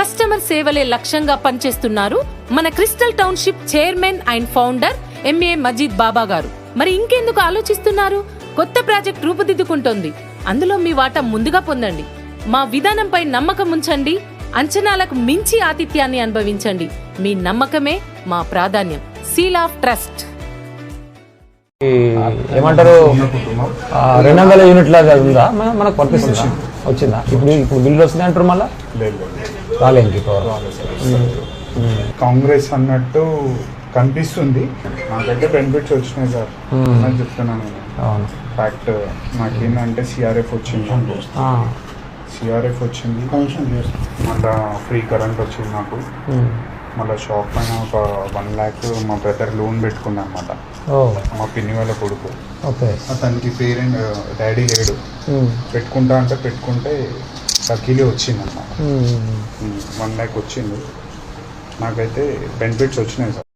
Customer సేవలే లక్ష్యంగా పనిచేస్తున్నారు. మన Crystal Township chairman and founder MA Majeed Baba గారు. మరి ఇంకెందుకు ఆలోచిస్తున్నారు? కొత్త ప్రాజెక్ట్ రూపుదిద్దుకుంటోంది. అందులో మీ వాటా ముందుగా పొందండి. మా విధానంపై నమ్మకం ఉంచండి. అంచనాలకు మించి ఆతిథ్యాన్ని అనుభవించండి. మీ నమ్మకమే మా ప్రాధాన్యం. Seal of trust. ఏమంటారు? రెండు వందల యూనిట్ల ఉందా? మన- మనకు వర్తిస్తుందా? వచ్చిందా? ఇప్పుడు ఇప్పుడు బిల్లు వస్తుంది అంటారు మళ్ళీ? పవర్ కాంగ్రెస్ అన్నట్టు కనిపిస్తుంది. నాకైతే బెనిఫిట్స్ వచ్చినాయి సార్. అని చెప్తున్నాను నేను. అవును. ఫ్యాక్ట్ నాకేంటంటే సిఆర్ఎఫ్ వచ్చింది. సిఆర్ఎఫ్ వచ్చింది. మళ్ళా ఫ్రీ కరెంట్ వచ్చింది నాకు. మళ్ళీ షాప్ పైన ఒక వన్ ల్యాక్ మా బ్రదర్ లోన్ పెట్టుకున్నా అనమాట మా పిన్ని వాళ్ళ కొడుకు. ఓకే. అతనికి పేరెంట్ డాడీ లేడు. పెట్టుకుంటా అంటే పెట్టుకుంటే లక్కీలీ వచ్చింది అనమాట ఉమ్. వన్ ల్యాక్ వచ్చింది. నాకైతే బెనిఫిట్స్ వచ్చినాయి సార్.